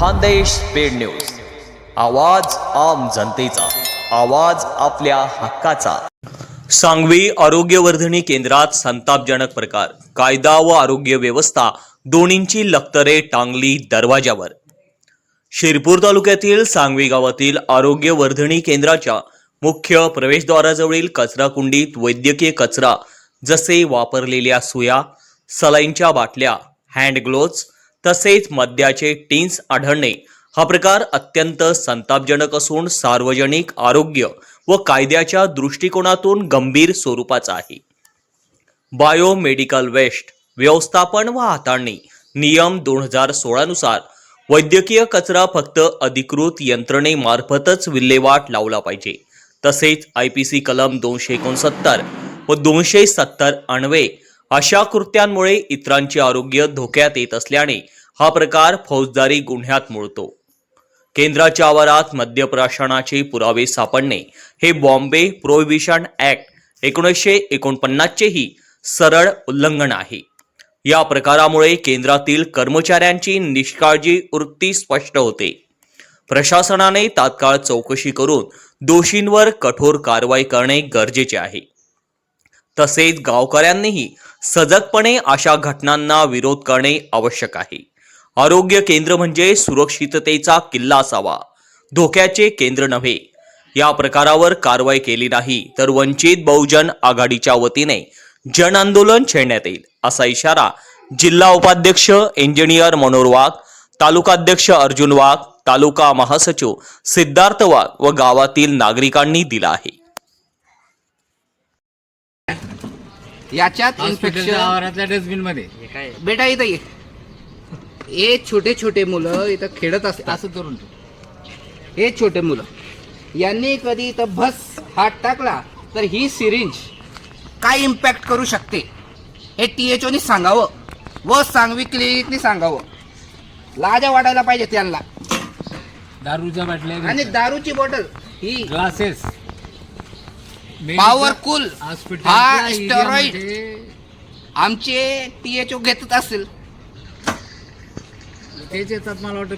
Khandesh paid news. आवाज आम जनतेचा. आवाज आपल्या हक्काचा. सांगवी आरोग्यवर्धनी केंद्रात संतापजनक प्रकार. कायदा व आरोग्य व्यवस्था दोन्हींची लक्तरे टांगली दरवाजावर शिरपूर तालुक्यातील सांगवी गावातील आरोग्यवर्धनी केंद्राच्या मुख्य प्रवेशद्वाराजवळील कचरा कुंडीत वैद्यकीय कचरा जसे वापरलेल्या सुया सलाईनच्या बाटल्या हँड ग्लोव्ज तसेच मद्याचे टीन्स आढळणे हा प्रकार अत्यंत संतापजनक असून सार्वजनिक आरोग्य व कायद्याच्या दृष्टिकोनातून गंभीर स्वरूपाचा आहे. बायोमेडिकल वेस्ट व्यवस्थापन व हाताळणी नियम दोन हजार सोळानुसार वैद्यकीय कचरा फक्त अधिकृत यंत्रणेमार्फतच विल्हेवाट लावला पाहिजे. तसेच आय पी सी कलम दोनशे एकोणसत्तर व दोनशे सत्तर अन्वे अशा कृत्यांमुळे इतरांचे आरोग्य धोक्यात येत असल्याने हा प्रकार फौजदारी गुन्ह्यात मोडतो केंद्राच्या आवारात मद्यप्राशनाचे पुरावे सापडणे हे बॉम्बे प्रोहिबिशन ऍक्ट एकोणीसशे एकोणपन्नासचेही सरळ उल्लंघन आहे. या प्रकारामुळे केंद्रातील कर्मचाऱ्यांची निष्काळजी वृत्ती स्पष्ट होते. प्रशासनाने तात्काळ चौकशी करून दोषींवर कठोर कारवाई करणे गरजेचे आहे. तसेच गावकऱ्यांनीही सजगपणे अशा घटनांना विरोध करणे आवश्यक आहे. आरोग्य केंद्र म्हणजे सुरक्षिततेचा किल्ला असावा. धोक्याचे केंद्र नव्हे. या प्रकारावर कारवाई केली नाही तर वंचित बहुजन आघाडीच्या वतीने जन आंदोलन छेडण्यात येईल असा इशारा जिल्हा उपाध्यक्ष इंजिनियर मनोहर वाघ तालुकाध्यक्ष अर्जुन वाघ तालुका महासचिव सिद्धार्थ वाघ व गावातील नागरिकांनी दिला आहे. याच्यात हॉस्पिटलच्या इन्फेक्शन आवारातल्या डस्टबिनमध्ये. बेटा इथं ये. हे छोटे छोटे मुलं इथं खेळत असतात. असं करून ठेव. हे छोटे मुलं. यांनी कधी इथं भस हात टाकला तर ही सिरिंज काय इम्पॅक्ट करू शकते? हे टी एच ओनी सांगावं. व सांगवी क्लिनिकनी सांगावं. लाजा वाटायला पाहिजे त्यांना दारूच्या आणि बाटल्या दारूची बॉटल ही ग्लासेस पॉवर कूल हॉस्पिटल हा स्टेरॉइड आमचे टी एच ओ घेतच असेल तेच येतात मला वाटतं.